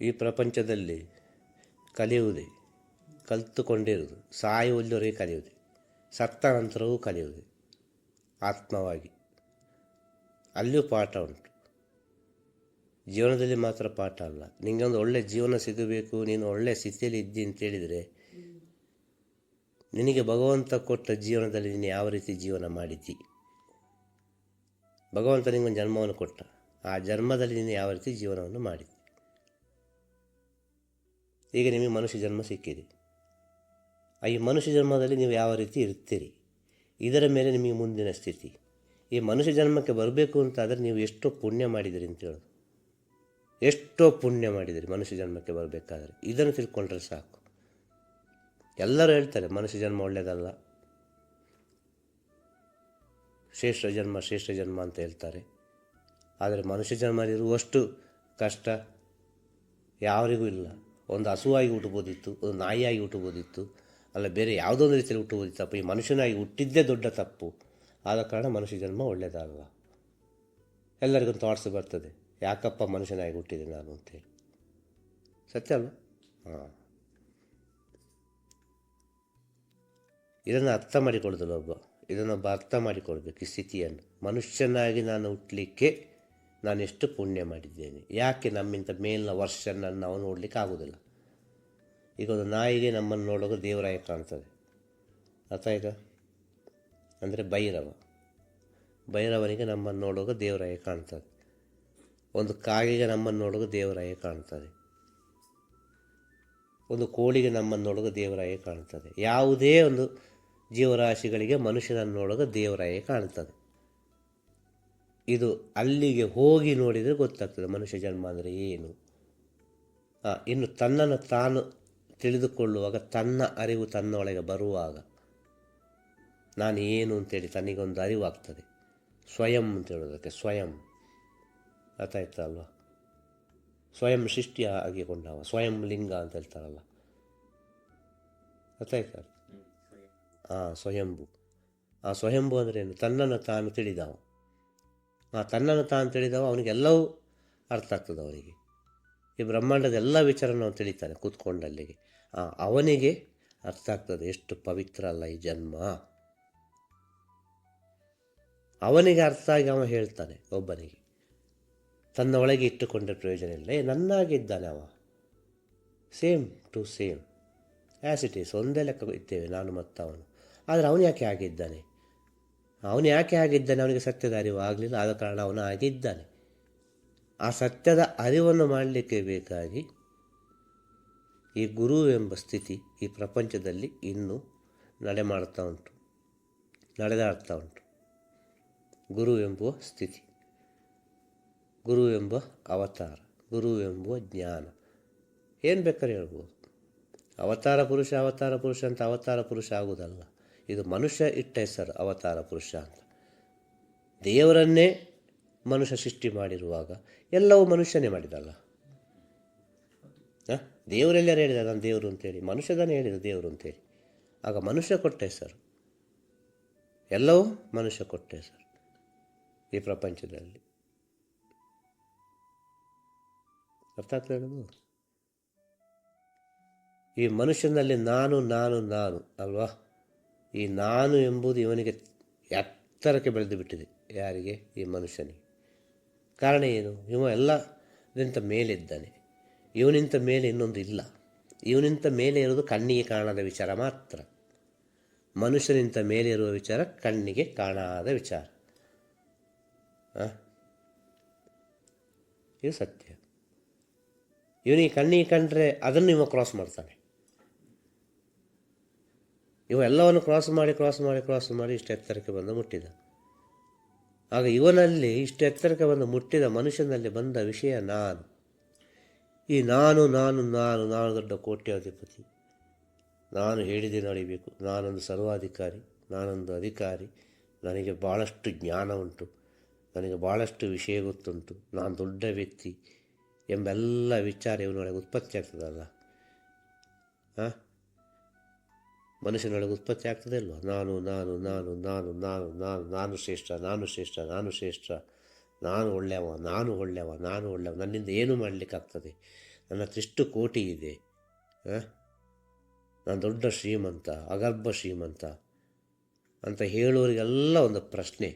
ಈ ಪ್ರಪಂಚದಲ್ಲಿ ಕಲಿಯುವುದೇ, ಕಲಿತುಕೊಂಡಿರುವುದು, ಸಾಯುವಲ್ಲಿವರೆಗೆ ಕಲಿಯುವುದೇ, ಸತ್ತ ನಂತರವೂ ಕಲಿಯುವುದೇ, ಆತ್ಮವಾಗಿ. ಅಲ್ಲಿಯೂ ಪಾಠ ಉಂಟು. ಜೀವನದಲ್ಲಿ ಮಾತ್ರ ಪಾಠ ಅಲ್ಲ. ನಿನಗೊಂದು ಒಳ್ಳೆಯ ಒಳ್ಳೆ ಜೀವನ ಸಿಗಬೇಕು, ನೀನು ಒಳ್ಳೆಯ ಸ್ಥಿತಿಯಲ್ಲಿ ಇದ್ದಿ ಅಂತ ಹೇಳಿದರೆ, ನಿನಗೆ ಭಗವಂತ ಕೊಟ್ಟ ಜೀವನದಲ್ಲಿ ನೀನು ಯಾವ ರೀತಿ ಜೀವನ ಮಾಡಿದ್ದಿ? ಭಗವಂತ ನಿಂಗೊಂದು ಜನ್ಮವನ್ನು ಕೊಟ್ಟ. ಆ ಜನ್ಮದಲ್ಲಿ ನೀನು ಯಾವ ರೀತಿ ಜೀವನವನ್ನು ಮಾಡಿದ್ದಿ? ಈಗ ನಿಮಗೆ ಮನುಷ್ಯ ಜನ್ಮ ಸಿಕ್ಕಿದೆ. ಈ ಮನುಷ್ಯ ಜನ್ಮದಲ್ಲಿ ನೀವು ಯಾವ ರೀತಿ ಇರ್ತೀರಿ ಇದರ ಮೇಲೆ ನಿಮಗೆ ಮುಂದಿನ ಸ್ಥಿತಿ. ಈ ಮನುಷ್ಯ ಜನ್ಮಕ್ಕೆ ಬರಬೇಕು ಅಂತಾದರೆ ನೀವು ಎಷ್ಟೋ ಪುಣ್ಯ ಮಾಡಿದಿರಿ ಅಂತ ಹೇಳೋದು. ಎಷ್ಟೋ ಪುಣ್ಯ ಮಾಡಿದಿರಿ ಮನುಷ್ಯ ಜನ್ಮಕ್ಕೆ ಬರಬೇಕಾದ್ರೆ. ಇದನ್ನು ತಿಳ್ಕೊಂಡ್ರೆ ಸಾಕು. ಎಲ್ಲರೂ ಹೇಳ್ತಾರೆ, ಮನುಷ್ಯ ಜನ್ಮ ಒಳ್ಳೆಯದಲ್ಲ ಶ್ರೇಷ್ಠ ಜನ್ಮ ಶ್ರೇಷ್ಠ ಜನ್ಮ ಅಂತ ಹೇಳ್ತಾರೆ. ಆದರೆ ಮನುಷ್ಯ ಜನ್ಮ ಇರುವಷ್ಟು ಕಷ್ಟ ಯಾರಿಗೂ ಇಲ್ಲ. ಒಂದು ಹಸುವಾಗಿ ಹುಟ್ಟಬೋದಿತ್ತು ಒಂದು ನಾಯಿಯಾಗಿ ಹುಟ್ಟಬೋದಿತ್ತು ಅಲ್ಲ ಬೇರೆ ಯಾವುದೋ ಒಂದು ರೀತಿಯಲ್ಲಿ ಹುಟ್ಟಬೋದಿತ್ತು ಅಪ್ಪ ಈ ಮನುಷ್ಯನಾಗಿ ಹುಟ್ಟಿದ್ದೇ ದೊಡ್ಡ ತಪ್ಪು. ಆದ ಕಾರಣ ಮನುಷ್ಯ ಜನ್ಮ ಒಳ್ಳೆಯದಲ್ಲ ಎಲ್ಲರಿಗೂ ಥಾಟ್ಸ್ ಬರ್ತದೆ. ಯಾಕಪ್ಪ ಮನುಷ್ಯನಾಗಿ ಹುಟ್ಟಿದೆ ನಾನು ಅಂತೇಳಿ ಸತ್ಯ ಅಲ್ವ? ಹಾಂ. ಇದನ್ನು ಅರ್ಥ ಮಾಡಿಕೊಳ್ಳೋದಿಲ್ಲ ಒಬ್ಬ. ಇದನ್ನೊಬ್ಬ ಅರ್ಥ ಮಾಡಿಕೊಳ್ಬೇಕು ಈ ಸ್ಥಿತಿಯನ್ನು. ಮನುಷ್ಯನಾಗಿ ನಾನು ಹುಟ್ಟಲಿಕ್ಕೆ ನಾನು ಎಷ್ಟು ಪುಣ್ಯ ಮಾಡಿದ್ದೇನೆ. ಯಾಕೆ ನಮ್ಮಿಂದ ಮೇಲಿನ ವರ್ಷನನ್ನು ನಾವು ನೋಡಲಿಕ್ಕೆ ಆಗೋದಿಲ್ಲ? ಈಗ ಒಂದು ನಾಯಿಗೆ ನಮ್ಮನ್ನು ನೋಡುವಾಗ ದೇವರಾಯ ಕಾಣ್ತದೆ. ಅರ್ಥ ಈಗ ಅಂದರೆ ಭೈರವ. ಭೈರವನಿಗೆ ನಮ್ಮನ್ನು ನೋಡುವಾಗ ದೇವರಾಯ ಕಾಣ್ತದೆ. ಒಂದು ಕಾಗೆಗೆ ನಮ್ಮನ್ನು ನೋಡುವಾಗ ದೇವರಾಯ ಕಾಣ್ತದೆ. ಒಂದು ಕೋಳಿಗೆ ನಮ್ಮನ್ನು ನೋಡುವಾಗ ದೇವರಾಯ ಕಾಣ್ತದೆ. ಯಾವುದೇ ಒಂದು ಜೀವರಾಶಿಗಳಿಗೆ ಮನುಷ್ಯನನ್ನು ನೋಡುವಾಗ ದೇವರಾಯ ಕಾಣ್ತದೆ. ಇದು ಅಲ್ಲಿಗೆ ಹೋಗಿ ನೋಡಿದರೆ ಗೊತ್ತಾಗ್ತದೆ ಮನುಷ್ಯ ಜನ್ಮ ಅಂದರೆ ಏನು. ಇನ್ನು ತನ್ನನ್ನು ತಾನು ತಿಳಿದುಕೊಳ್ಳುವಾಗ ತನ್ನ ಅರಿವು ತನ್ನೊಳಗೆ ಬರುವಾಗ ನಾನು ಏನು ಅಂತೇಳಿ ತನಗೊಂದು ಅರಿವಾಗ್ತದೆ. ಸ್ವಯಂ ಅಂತ ಹೇಳೋದಕ್ಕೆ ಸ್ವಯಂ. ಅಲ್ವಾ ಸ್ವಯಂ ಸೃಷ್ಟಿ ಆಗಿಕೊಂಡವ ಸ್ವಯಂ ಲಿಂಗ ಅಂತ ಹೇಳ್ತಾರಲ್ಲ. ಅರ್ಥ ಆಯ್ತಾ ಹಾಂ ಸ್ವಯಂಭು. ಆ ಸ್ವಯಂಭು ಅಂದರೆ ಏನು? ತನ್ನನ್ನು ತಾನು ತಿಳಿದವ ಆ ತನ್ನನ್ನು ತಾನು ತಿಳಿದವ, ಅವನಿಗೆಲ್ಲವೂ ಅರ್ಥ ಆಗ್ತದೆ ಅವನಿಗೆ. ಈ ಬ್ರಹ್ಮಾಂಡದ ಎಲ್ಲ ವಿಚಾರನ ಅವನು ತಿಳಿತಾನೆ ಕೂತ್ಕೊಂಡಲ್ಲಿಗೆ ಅವನಿಗೆ ಅರ್ಥ ಆಗ್ತದೆ, ಎಷ್ಟು ಪವಿತ್ರ ಅಲ್ಲ ಈ ಜನ್ಮ. ಅವನಿಗೆ ಅರ್ಥ ಆಗಿ ಅವ ಹೇಳ್ತಾನೆ ಒಬ್ಬನಿಗೆ, ತನ್ನ ಒಳಗೆ ಇಟ್ಟುಕೊಂಡ ಪ್ರಯೋಜನ ಇಲ್ಲ. ಏ, ನನ್ನಾಗಿದ್ದಾನೆ ಅವ. Same to same. As it is ಒಂದೇ ಲೆಕ್ಕ ಇದ್ದೇವೆ, ನಾನು ಮತ್ತು ಅವನು. ಆದರೆ ಅವನು ಯಾಕೆ ಆಗಿದ್ದಾನೆ ಅವನು ಯಾಕೆ ಆಗಿದ್ದಾನೆ ಅವನಿಗೆ ಸತ್ಯದ ಅರಿವು ಆಗಲಿಲ್ಲ ಆದ ಕಾರಣ ಅವನು ಆಗಿದ್ದಾನೆ ಆ ಸತ್ಯದ ಅರಿವನ್ನು ಮಾಡಲಿಕ್ಕೆ ಬೇಕಾಗಿ ಈ ಗುರು ಎಂಬ ಸ್ಥಿತಿ ಈ ಪ್ರಪಂಚದಲ್ಲಿ ಇನ್ನೂ ನಡೆ ಮಾಡ್ತಾ ಉಂಟು. ನಡೆದಾಡ್ತಾ ಉಂಟು. ಗುರು ಎಂಬುವ ಸ್ಥಿತಿ. ಗುರು ಎಂಬ ಅವತಾರ. ಗುರು ಎಂಬುವ ಜ್ಞಾನ. ಏನು ಬೇಕಾದ್ರೆ ಹೇಳ್ಬೋದು. ಅವತಾರ ಪುರುಷ ಅವತಾರ ಪುರುಷ ಅಂತ ಅವತಾರ ಪುರುಷ ಆಗುವುದಲ್ಲ. ಇದು ಮನುಷ್ಯ ಇಟ್ಟ ಹೆಸರು ಅವತಾರ ಪುರುಷ ಅಂತ. ದೇವರನ್ನೇ ಮನುಷ್ಯ ಸೃಷ್ಟಿ ಮಾಡಿರುವಾಗ ಎಲ್ಲವೂ ಮನುಷ್ಯನೇ ಮಾಡಿದಲ್ಲ. ದೇವರೆಲ್ಲರೂ ಹೇಳಿದ ನಾನು ದೇವರು ಅಂತೇಳಿ ಮನುಷ್ಯದನ್ನೇ ಹೇಳಿದ ದೇವರು ಅಂತೇಳಿ. ಆಗ ಮನುಷ್ಯ ಕೊಟ್ಟ ಹೆಸರು ಎಲ್ಲವೂ ಮನುಷ್ಯ ಕೊಟ್ಟ ಹೆಸರು ಈ ಪ್ರಪಂಚದಲ್ಲಿ. ಅರ್ಥ ಆಗ್ತದೆ ಈ ಮನುಷ್ಯನಲ್ಲಿ ನಾನು ನಾನು ನಾನು, ಅಲ್ವಾ? ಈ ನಾನು ಎಂಬುದು ಇವನಿಗೆ ಎತ್ತರಕ್ಕೆ ಬೆಳೆದು ಬಿಟ್ಟಿದೆ. ಯಾರಿಗೆ? ಈ ಮನುಷ್ಯನಿಗೆ. ಕಾರಣ ಏನು? ಇವ ಎಲ್ಲದಿಂದ ಮೇಲಿದ್ದಾನೆ ಇವನಿಂತ ಮೇಲೆ ಇನ್ನೊಂದು ಇಲ್ಲ. ಇವನಿಂತ ಮೇಲೆ ಇರೋದು ಕಣ್ಣಿಗೆ ಕಾಣದ ವಿಚಾರ ಮಾತ್ರ. ಮನುಷ್ಯನಿಂತ ಮೇಲೆ ಇರುವ ವಿಚಾರ ಕಣ್ಣಿಗೆ ಕಾಣದ ವಿಚಾರ? ಇದು ಸತ್ಯ. ಇವನಿಗೆ ಕಣ್ಣಿಗೆ ಕಂಡ್ರೆ ಅದನ್ನು ಇವ ಕ್ರಾಸ್ ಮಾಡ್ತಾನೆ. ಇವ ಎಲ್ಲವನ್ನು ಕ್ರಾಸ್ ಮಾಡಿ ಕ್ರಾಸ್ ಮಾಡಿ ಕ್ರಾಸ್ ಮಾಡಿ ಇಷ್ಟು ಎತ್ತರಕ್ಕೆ ಬಂದು ಮುಟ್ಟಿದ. ಆಗ ಇವನಲ್ಲಿ ಇಷ್ಟು ಎತ್ತರಕ್ಕೆ ಬಂದು ಮುಟ್ಟಿದ ಮನುಷ್ಯನಲ್ಲಿ ಬಂದ ವಿಷಯ ನಾನು. ಈ ನಾನು ನಾನು ನಾನು ನಾನು ದೊಡ್ಡ ಕೋಟ್ಯಾಧಿಪತಿ. ನಾನು ಹೇಳಿದೆ ನಡಿಬೇಕು. ನಾನೊಂದು ಸರ್ವಾಧಿಕಾರಿ, ನಾನೊಂದು ಅಧಿಕಾರಿ. ನನಗೆ ಭಾಳಷ್ಟು ಜ್ಞಾನ ಉಂಟು. ನನಗೆ ಭಾಳಷ್ಟು ವಿಷಯ ಗೊತ್ತುಂಟು. ನಾನು ದೊಡ್ಡ ವ್ಯಕ್ತಿ ಎಂಬೆಲ್ಲ ವಿಚಾರ ಇವನೊಳಗೆ ಉತ್ಪತ್ತಿ ಆಗ್ತದಲ್ಲ? ಹಾಂ ಮನುಷ್ಯನೊಳಗೆ ಉತ್ಪತ್ತಿ ಆಗ್ತದೆ ಅಲ್ವಾ ನಾನು ನಾನು ನಾನು ನಾನು ನಾನು ನಾನು ನಾನು ಶ್ರೇಷ್ಠ ನಾನು ಶ್ರೇಷ್ಠ ನಾನು ಶ್ರೇಷ್ಠ, ನಾನು ಒಳ್ಳೆಯವ ನಾನು ಒಳ್ಳೆಯವ ನಾನು ಒಳ್ಳೆಯವ ನನ್ನಿಂದ ಏನು ಮಾಡಲಿಕ್ಕಾಗ್ತದೆ ನನ್ನ ಹತ್ರ ಕೋಟಿ ಇದೆ? ನಾನು ದೊಡ್ಡ ಶ್ರೀಮಂತ, ಅಗರ್ಭ ಶ್ರೀಮಂತ ಅಂತ ಹೇಳುವವರಿಗೆಲ್ಲ ಒಂದು ಪ್ರಶ್ನೆ.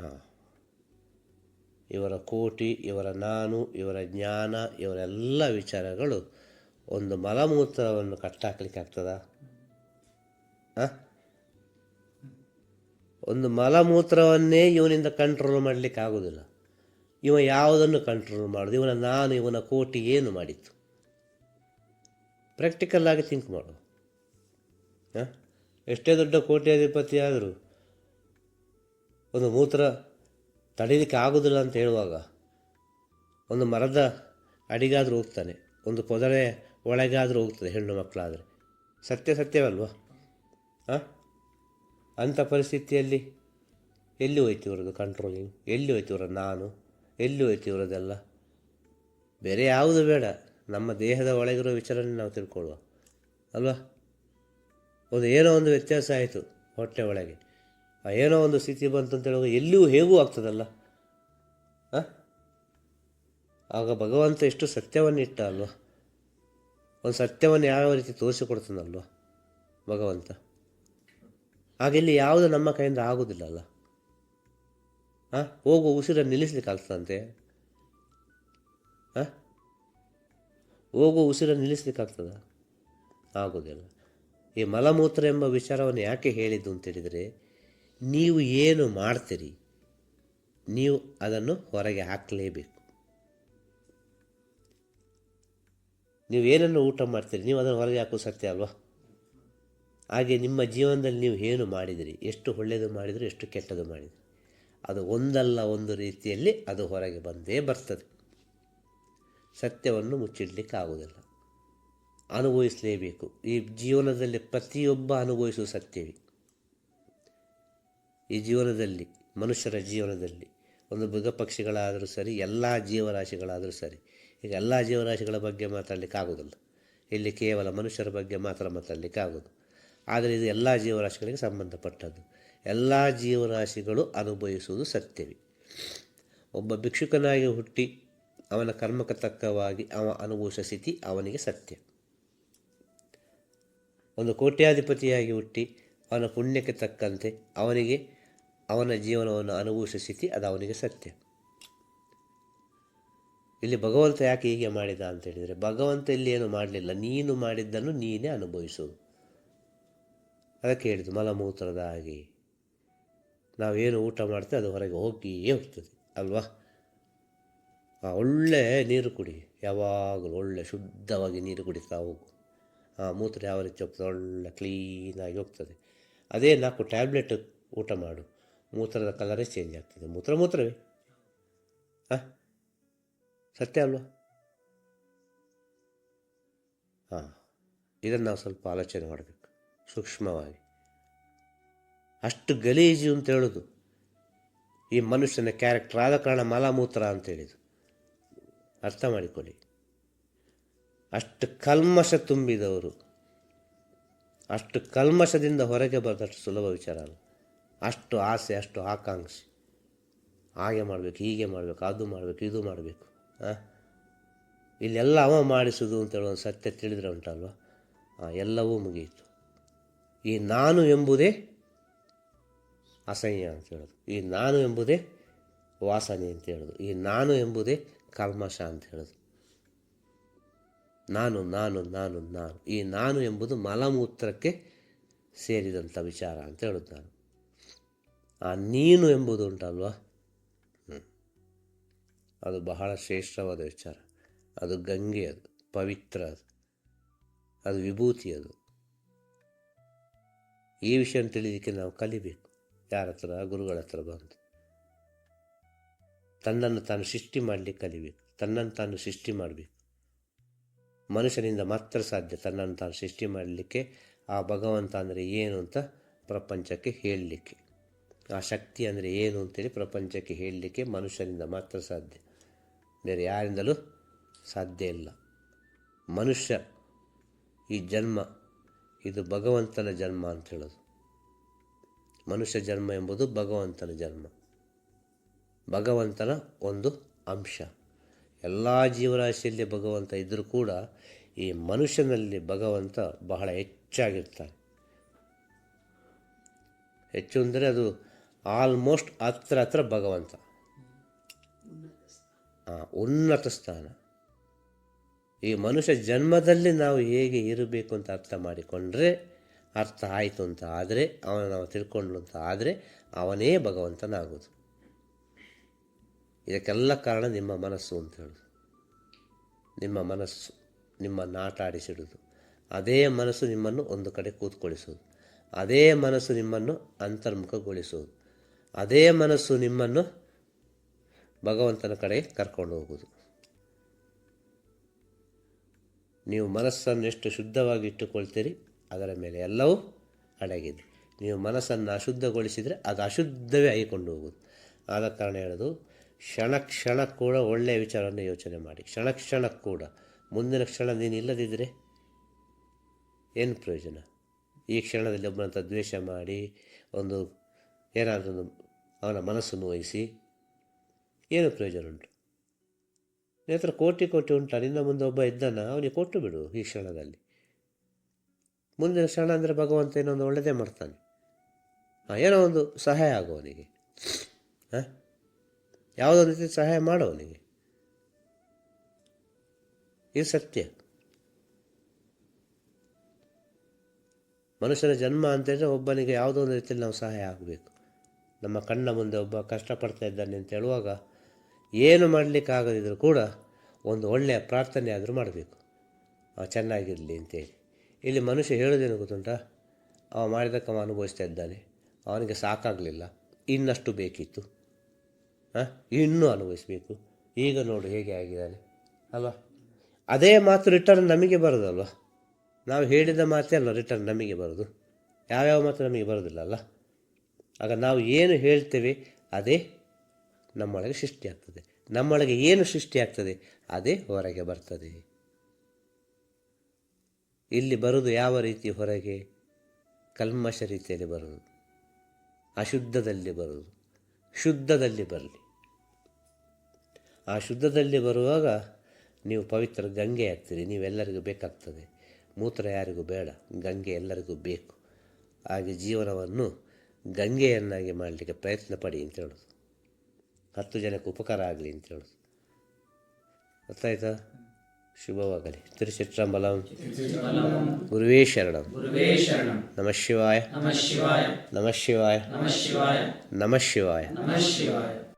ಹಾಂ. ಇವರ ಕೋಟಿ, ಇವರ ನಾನು, ಇವರ ಜ್ಞಾನ, ಇವರೆಲ್ಲ ವಿಚಾರಗಳು ಒಂದು ಮಲಮೂತ್ರವನ್ನು ಕಟ್ಟಾಕ್ಲಿಕ್ಕೆ ಆಗ್ತದಾ? ಒಂದು ಮಲಮೂತ್ರವನ್ನೇ ಇವನಿಂದ ಕಂಟ್ರೋಲ್ ಮಾಡಲಿಕ್ಕೆ ಆಗೋದಿಲ್ಲ. ಇವ ಯಾವುದನ್ನು ಕಂಟ್ರೋಲ್ ಮಾಡೋದು? ಇವನ ನಾನು, ಇವನ ಕೋಟಿ ಏನು ಮಾಡಿತ್ತು ಪ್ರಾಕ್ಟಿಕಲ್ ಆಗಿ ಥಿಂಕ್ ಮಾಡು. ಹಾಂ? ಎಷ್ಟೇ ದೊಡ್ಡ ಕೋಟ್ಯಾಧಿಪತಿ ಆದರೂ ಒಂದು ಮೂತ್ರ ತಡೀಲಿಕ್ಕೆ ಆಗೋದಿಲ್ಲ ಅಂತ ಹೇಳುವಾಗ ಒಂದು ಮರದ ಅಡಿಗಾದರೂ ಹೋಗ್ತಾನೆ. ಒಂದು ಪೊದರೆ ಒಳಗಾದರೂ ಹೋಗ್ತದೆ, ಹೆಣ್ಣು ಮಕ್ಕಳಾದರೆ. ಸತ್ಯ ಸತ್ಯವಲ್ವಾ? ಹಾಂ ಅಂಥ ಪರಿಸ್ಥಿತಿಯಲ್ಲಿ ಎಲ್ಲಿ ಹೋಯ್ತು ಇವ್ರದ್ದು ಕಂಟ್ರೋಲಿಂಗ್ ಎಲ್ಲಿ ಹೋಯ್ತು ಇವರ ನಾನು? ಎಲ್ಲಿ ಹೋಯ್ತು ಇವರದೆಲ್ಲ ಬೇರೆ ಯಾವುದು ಬೇಡ. ನಮ್ಮ ದೇಹದ ಒಳಗಿರೋ ವಿಚಾರನೇ ನಾವು ತಿಳ್ಕೊಳ್ಳುವ. ಅಲ್ವಾ? ಒಂದು ಏನೋ ಒಂದು ವ್ಯತ್ಯಾಸ ಆಯಿತು ಹೊಟ್ಟೆ ಒಳಗೆ. ಏನೋ ಒಂದು ಸ್ಥಿತಿ ಬಂತು ಅಂತ ಹೇಳುವಾಗ ಎಲ್ಲಿಯೂ ಹೇಗೂ ಆಗ್ತದಲ್ಲ. ಹಾಂ ಆಗ ಭಗವಂತ ಎಷ್ಟು ಸತ್ಯವನ್ನು ಇಟ್ಟ ಅಲ್ವಾ? ಒಂದು ಸತ್ಯವನ್ನು ಯಾವ ರೀತಿ ತೋರಿಸಿಕೊಡ್ತಾನಲ್ವ ಭಗವಂತ? ಹಾಗೆಲ್ಲಿ ಯಾವುದು ನಮ್ಮ ಕೈಯಿಂದ ಆಗೋದಿಲ್ಲ ಅಲ್ಲ ಹಾಂ ಹೋಗು, ಉಸಿರನ್ನು ನಿಲ್ಲಿಸ್ಲಿಕ್ಕೆ ಆಗ್ತದಂತೆ ಹಾಂ ಹೋಗು, ಉಸಿರನ್ನು ನಿಲ್ಲಿಸ್ಲಿಕ್ಕೆ ಆಗ್ತದ ಆಗೋದಿಲ್ಲ. ಈ ಮಲಮೂತ್ರ ಎಂಬ ವಿಚಾರವನ್ನು ಯಾಕೆ ಹೇಳಿದ್ದು ಅಂತೇಳಿದರೆ ನೀವು ಏನು ಮಾಡ್ತೀರಿ, ನೀವು ಅದನ್ನು ಹೊರಗೆ ಹಾಕಲೇಬೇಕು. ನೀವು ಏನನ್ನು ಊಟ ಮಾಡ್ತೀರಿ? ನೀವು ಅದನ್ನು ಹೊರಗೆ ಹಾಕೋ ಸತ್ಯ ಅಲ್ವಾ? ಹಾಗೆ ನಿಮ್ಮ ಜೀವನದಲ್ಲಿ ನೀವು ಏನು ಮಾಡಿದಿರಿ? ಎಷ್ಟು ಒಳ್ಳೆಯದು ಮಾಡಿದರು, ಎಷ್ಟು ಕೆಟ್ಟದು ಮಾಡಿದಿರಿ? ಅದು ಒಂದಲ್ಲ ಒಂದು ರೀತಿಯಲ್ಲಿ ಅದು ಹೊರಗೆ ಬಂದೇ ಬರ್ತದೆ. ಸತ್ಯವನ್ನು ಮುಚ್ಚಿಡಲಿಕ್ಕೆ ಆಗುವುದಿಲ್ಲ. ಅನುಭವಿಸಲೇಬೇಕು. ಈ ಜೀವನದಲ್ಲಿ ಪ್ರತಿಯೊಬ್ಬ ಅನುಭವಿಸುವ ಸತ್ಯವೇ. ಈ ಜೀವನದಲ್ಲಿ, ಮನುಷ್ಯರ ಜೀವನದಲ್ಲಿ, ಒಂದು ಮೃಗ ಪಕ್ಷಿಗಳಾದರೂ ಸರಿ, ಎಲ್ಲ ಜೀವರಾಶಿಗಳಾದರೂ ಸರಿ ಈಗ ಎಲ್ಲ ಜೀವರಾಶಿಗಳ ಬಗ್ಗೆ ಮಾತಾಡಲಿಕ್ಕೆ ಆಗೋದಿಲ್ಲ. ಇಲ್ಲಿ ಕೇವಲ ಮನುಷ್ಯರ ಬಗ್ಗೆ ಮಾತ್ರ ಮಾತಾಡಲಿಕ್ಕೆ ಆಗೋದು. ಆದರೆ ಇದು ಎಲ್ಲ ಜೀವರಾಶಿಗಳಿಗೆ ಸಂಬಂಧಪಟ್ಟದ್ದು. ಎಲ್ಲ ಜೀವರಾಶಿಗಳು ಅನುಭವಿಸುವುದು ಸತ್ಯವೇ. ಒಬ್ಬ ಭಿಕ್ಷುಕನಾಗಿ ಹುಟ್ಟಿ ಅವನ ಕರ್ಮಕ್ಕೆ ತಕ್ಕವಾಗಿ ಅವ ಅನುಭವಿಸುವ ಸ್ಥಿತಿ ಅವನಿಗೆ ಸತ್ಯ. ಒಂದು ಕೋಟ್ಯಾಧಿಪತಿಯಾಗಿ ಹುಟ್ಟಿ ಅವನ ಪುಣ್ಯಕ್ಕೆ ತಕ್ಕಂತೆ ಅವನಿಗೆ ಅವನ ಜೀವನವನ್ನು ಅನುಭವಿಸುವ ಸ್ಥಿತಿ ಅದು ಅವನಿಗೆ ಸತ್ಯ. ಇಲ್ಲಿ ಭಗವಂತ ಯಾಕೆ ಹೀಗೆ ಮಾಡಿದ ಅಂತ ಹೇಳಿದರೆ, ಭಗವಂತ ಇಲ್ಲಿ ಏನು ಮಾಡಲಿಲ್ಲ. ನೀನು ಮಾಡಿದ್ದನ್ನು ನೀನೇ ಅನುಭವಿಸು. ಅದಕ್ಕೆ ಹೇಳಿದ್ದು ಮಲಮೂತ್ರದ ಹಾಗೆ. ನಾವೇನು ಊಟ ಮಾಡ್ತೇವೆ, ಅದು ಹೊರಗೆ ಹೋಗಿಯೇ ಹೋಗ್ತದೆ, ಅಲ್ವಾ? ಒಳ್ಳೆ ನೀರು ಕುಡಿ. ಯಾವಾಗಲೂ ಒಳ್ಳೆ ಶುದ್ಧವಾಗಿ ನೀರು ಕುಡಿತಾ ಹೋಗು. ಆ ಮೂತ್ರ ಯಾವ ರೀತಿ ಹೋಗ್ತದೆ? ಒಳ್ಳೆ ಕ್ಲೀನಾಗಿ ಹೋಗ್ತದೆ. ಅದೇ ನಾಲ್ಕು ಟ್ಯಾಬ್ಲೆಟ್ ಊಟ ಮಾಡು. ಮೂತ್ರದ ಕಲರೇ ಚೇಂಜ್ ಆಗ್ತದೆ. ಮೂತ್ರ ಮೂತ್ರವೇ? ಹಾಂ ಸತ್ಯ ಅಲ್ವಾ? ಹಾಂ, ಇದನ್ನು ನಾವು ಸ್ವಲ್ಪ ಆಲೋಚನೆ ಮಾಡಬೇಕು, ಸೂಕ್ಷ್ಮವಾಗಿ. ಅಷ್ಟು ಗಲೀಜು ಅಂತ ಹೇಳೋದು, ಈ ಮನುಷ್ಯನ ಕ್ಯಾರೆಕ್ಟರ್ ಆದ ಕಾರಣ ಮಲಮೂತ್ರ ಅಂತ ಹೇಳಿದ್ದು. ಅರ್ಥ ಮಾಡಿಕೊಳ್ಳಿ. ಅಷ್ಟು ಕಲ್ಮಶ ತುಂಬಿದವರು, ಅಷ್ಟು ಕಲ್ಮಶದಿಂದ ಹೊರಗೆ ಬರೋದಷ್ಟು ಸುಲಭ ವಿಚಾರ ಅಲ್ಲ. ಅಷ್ಟು ಆಸೆ, ಅಷ್ಟು ಆಕಾಂಕ್ಷೆ. ಹಾಗೆ ಮಾಡಬೇಕು, ಹೀಗೆ ಮಾಡಬೇಕು, ಅದು ಮಾಡಬೇಕು, ಇದು ಮಾಡಬೇಕು. ಇಲ್ಲೆಲ್ಲ ಅವ ಮಾಡಿಸೋದು ಅಂತೇಳಿ ಒಂದು ಸತ್ಯ ತಿಳಿದ್ರೆ ಉಂಟಲ್ವ ಎಲ್ಲವೂ ಮುಗಿಯಿತು. ಈ ನಾನು ಎಂಬುದೇ ಅಸಹ್ಯ ಅಂತ ಹೇಳೋದು. ಈ ನಾನು ಎಂಬುದೇ ವಾಸನೆ ಅಂತ ಹೇಳೋದು. ಈ ನಾನು ಎಂಬುದೇ ಕಲ್ಮಶ ಅಂತ ಹೇಳೋದು. ನಾನು ನಾನು ನಾನು ನಾನು. ಈ ನಾನು ಎಂಬುದು ಮಲಮೂತ್ರಕ್ಕೆ ಸೇರಿದಂಥ ವಿಚಾರ ಅಂತ ಹೇಳೋದು ನಾನು. ಆ ನೀನು ಎಂಬುದು ಉಂಟಲ್ವಾ. ಅದು ಬಹಳ ಶ್ರೇಷ್ಠವಾದ ವಿಚಾರ. ಅದು ಗಂಗೆ ಅದು, ಪವಿತ್ರ ಅದು ಅದು ವಿಭೂತಿ ಅದು. ಈ ವಿಷಯ ತಿಳಿದಕ್ಕೆ ನಾವು ಕಲಿಬೇಕು. ಯಾರ ಹತ್ರ? ಗುರುಗಳ ಹತ್ರ ಬಂದು. ತನ್ನನ್ನು ತಾನು ಸೃಷ್ಟಿ ಮಾಡಲಿಕ್ಕೆ ಕಲಿಬೇಕು. ತನ್ನನ್ನು ತಾನು ಸೃಷ್ಟಿ ಮಾಡಬೇಕು. ಮನುಷ್ಯನಿಂದ ಮಾತ್ರ ಸಾಧ್ಯ ತನ್ನನ್ನು ತಾನು ಸೃಷ್ಟಿ ಮಾಡಲಿಕ್ಕೆ, ಆ ಭಗವಂತ ಅಂದರೆ ಏನು ಅಂತ ಪ್ರಪಂಚಕ್ಕೆ ಹೇಳಲಿಕ್ಕೆ. ಆ ಶಕ್ತಿ ಅಂದರೆ ಏನು ಅಂತೇಳಿ ಪ್ರಪಂಚಕ್ಕೆ ಹೇಳಲಿಕ್ಕೆ ಮನುಷ್ಯನಿಂದ ಮಾತ್ರ ಸಾಧ್ಯ. ಬೇರೆ ಯಾರಿಂದಲೂ ಸಾಧ್ಯ ಇಲ್ಲ. ಮನುಷ್ಯ ಈ ಜನ್ಮ, ಇದು ಭಗವಂತನ ಜನ್ಮ ಅಂತ ಹೇಳೋದು. ಮನುಷ್ಯ ಜನ್ಮ ಎಂಬುದು ಭಗವಂತನ ಜನ್ಮ. ಭಗವಂತನ ಒಂದು ಅಂಶ. ಎಲ್ಲ ಜೀವರಾಶಿಯಲ್ಲಿ ಭಗವಂತ ಇದ್ದರೂ ಕೂಡ ಈ ಮನುಷ್ಯನಲ್ಲಿ ಭಗವಂತ ಬಹಳ ಹೆಚ್ಚಾಗಿರ್ತಾನೆ. ಹೆಚ್ಚು ಅಂದರೆ ಅದು ಆಲ್ಮೋಸ್ಟ್ ಹತ್ರ ಹತ್ರ ಭಗವಂತ. ಆ, ಉನ್ನತ ಸ್ಥಾನ. ಈ ಮನುಷ್ಯ ಜನ್ಮದಲ್ಲಿ ನಾವು ಹೇಗೆ ಇರಬೇಕು ಅಂತ ಅರ್ಥ ಮಾಡಿಕೊಂಡ್ರೆ ಅರ್ಥ ಆಯಿತು ಅಂತ ಆದರೆ ಅವನ ನಾವು ತಿಳ್ಕೊಂಡ್ಲು ಅಂತ ಆದರೆ ಅವನೇ ಭಗವಂತನಾಗೋದು ಇದಕ್ಕೆಲ್ಲ ಕಾರಣ ನಿಮ್ಮ ಮನಸ್ಸು ಅಂತ ಹೇಳೋದು. ನಿಮ್ಮ ಮನಸ್ಸು ನಿಮ್ಮನ್ನು ಆಟ ಅದೇ ಮನಸ್ಸು ನಿಮ್ಮನ್ನು ಒಂದು ಕಡೆ ಕೂತ್ಕೊಳಿಸೋದು ಅದೇ ಮನಸ್ಸು ನಿಮ್ಮನ್ನು ಅಂತರ್ಮುಖಗೊಳಿಸೋದು ಅದೇ ಮನಸ್ಸು ನಿಮ್ಮನ್ನು ಭಗವಂತನ ಕಡೆ ಕರ್ಕೊಂಡು ಹೋಗುವುದು. ನೀವು ಮನಸ್ಸನ್ನು ಎಷ್ಟು ಶುದ್ಧವಾಗಿ ಇಟ್ಟುಕೊಳ್ತೀರಿ, ಅದರ ಮೇಲೆ ಎಲ್ಲವೂ ಅಡಗಿದೆ. ನೀವು ಮನಸ್ಸನ್ನು ಅಶುದ್ಧಗೊಳಿಸಿದರೆ ಅದು ಅಶುದ್ಧವೇ ಆಗಿಕೊಂಡು ಹೋಗುವುದು. ಆದ ಕಾರಣ ಹೇಳೋದು, ಕ್ಷಣ ಕ್ಷಣ ಕೂಡ ಒಳ್ಳೆಯ ವಿಚಾರವನ್ನು ಯೋಚನೆ ಮಾಡಿ. ಕ್ಷಣ ಕ್ಷಣ ಕೂಡ. ಮುಂದಿನ ಕ್ಷಣ ನೀನು ಇಲ್ಲದಿದ್ದರೆ ಏನು ಪ್ರಯೋಜನ? ಈ ಕ್ಷಣದಲ್ಲಿ ಒಬ್ಬನಂತ ದ್ವೇಷ ಮಾಡಿ, ಒಂದು ಏನಾದರೂ ಅವನ ಮನಸ್ಸನ್ನು ವಹಿಸಿ ಏನು ಪ್ರಯೋಜನ ಉಂಟು. ನಿನ್ನ ಕೋಟಿ ಕೋಟಿ ಉಂಟಾ ನಿನ್ನ ಮುಂದೆ ಒಬ್ಬ ಇದ್ದಾನ ಅವನಿಗೆ ಕೊಟ್ಟು ಬಿಡು ಈ ಕ್ಷಣದಲ್ಲಿ. ಮುಂದಿನ ಕ್ಷಣ ಅಂದರೆ ಭಗವಂತ ಏನೋ ಒಂದು ಒಳ್ಳೆಯದೇ ಮಾಡ್ತಾನೆ. ಹಾಂ ಏನೋ ಒಂದು ಸಹಾಯ ಆಗುವವನಿಗೆ ಹಾಂ ಯಾವುದೋ ರೀತಿ ಸಹಾಯ ಮಾಡು ಅವನಿಗೆ. ಇದು ಸತ್ಯ. ಮನುಷ್ಯನ ಜನ್ಮ ಅಂತೇಳಿದ್ರೆ ಒಬ್ಬನಿಗೆ ಯಾವುದೋ ಒಂದು ರೀತಿಯಲ್ಲಿ ನಾವು ಸಹಾಯ ಆಗಬೇಕು. ನಮ್ಮ ಕಣ್ಣ ಮುಂದೆ ಒಬ್ಬ ಕಷ್ಟಪಡ್ತಾ ಇದ್ದಾನೆ ಅಂತ ಹೇಳುವಾಗ ಏನು ಮಾಡಲಿಕ್ಕಾಗದಿದ್ದರೂ ಕೂಡ ಒಂದು ಒಳ್ಳೆಯ ಪ್ರಾರ್ಥನೆ ಆದರೂ ಮಾಡಬೇಕು. ಅವ ಚೆನ್ನಾಗಿರಲಿ ಅಂತೇಳಿ. ಇಲ್ಲಿ ಮನುಷ್ಯ ಹೇಳೋದೇನು ಗೊತ್ತುಂಟ? ಅವ ಮಾಡಿದಕ್ಕೆ ಅವ ಅನುಭವಿಸ್ತಾ ಇದ್ದಾನೆ. ಅವನಿಗೆ ಸಾಕಾಗಲಿಲ್ಲ. ಇನ್ನಷ್ಟು ಬೇಕಿತ್ತು. ಹಾಂ? ಇನ್ನೂ ಅನುಭವಿಸಬೇಕು. ಈಗ ನೋಡು ಹೇಗೆ ಆಗಿದ್ದಾನೆ. ಅಲ್ವಾ? ಅದೇ ಮಾತು ರಿಟರ್ನ್ ನಮಗೆ ಬರೋದಲ್ವ? ನಾವು ಹೇಳಿದ ಮಾತೇ ಅಲ್ಲ ರಿಟರ್ನ್ ನಮಗೆ ಬರೋದು? ಯಾವ್ಯಾವ ಮಾತು ನಮಗೆ ಬರೋದಿಲ್ಲ ಅಲ್ಲ? ಆಗ ನಾವು ಏನು ಹೇಳ್ತೇವೆ ಅದೇ ನಮ್ಮೊಳಗೆ ಸೃಷ್ಟಿಯಾಗ್ತದೆ ನಮ್ಮೊಳಗೆ ಏನು ಸೃಷ್ಟಿಯಾಗ್ತದೆ ಅದೇ ಹೊರಗೆ ಬರ್ತದೆ. ಇಲ್ಲಿ ಬರುವುದು ಯಾವ ರೀತಿ ಹೊರಗೆ? ಕಲ್ಮಶ ರೀತಿಯಲ್ಲಿ ಬರುವುದು. ಅಶುದ್ಧದಲ್ಲಿ ಬರುವುದು. ಶುದ್ಧದಲ್ಲಿ ಬರಲಿ. ಆ ಶುದ್ಧದಲ್ಲಿ ಬರುವಾಗ ನೀವು ಪವಿತ್ರ ಗಂಗೆ ಆಗ್ತೀರಿ. ನೀವೆಲ್ಲರಿಗೂ ಬೇಕಾಗ್ತದೆ. ಮೂತ್ರ ಯಾರಿಗೂ ಬೇಡ. ಗಂಗೆ ಎಲ್ಲರಿಗೂ ಬೇಕು. ಹಾಗೆ ಜೀವನವನ್ನು ಗಂಗೆಯನ್ನಾಗಿ ಮಾಡಲಿಕ್ಕೆ ಪ್ರಯತ್ನ ಪಡಿ ಅಂತ ಹೇಳೋದು. ಹತ್ತು ಜನಕ್ಕೆ ಉಪಕಾರ ಆಗಲಿ ಅಂತ ಹೇಳೋದು ಗೊತ್ತಾಯ್ತಾ? ಶುಭವಾಗಲಿ. ತಿರುಚಿಟ್ರಂಬಲಂ ಗುರುವೇ ಶರಣಂ. ನಮಃ ಶಿವಾಯ ನಮಃ ಶಿವಾಯ. ನಮಃ ಶಿವಾಯ. ನಮಃ ಶಿವಾಯ. ನಮಃ ಶಿವಾಯ.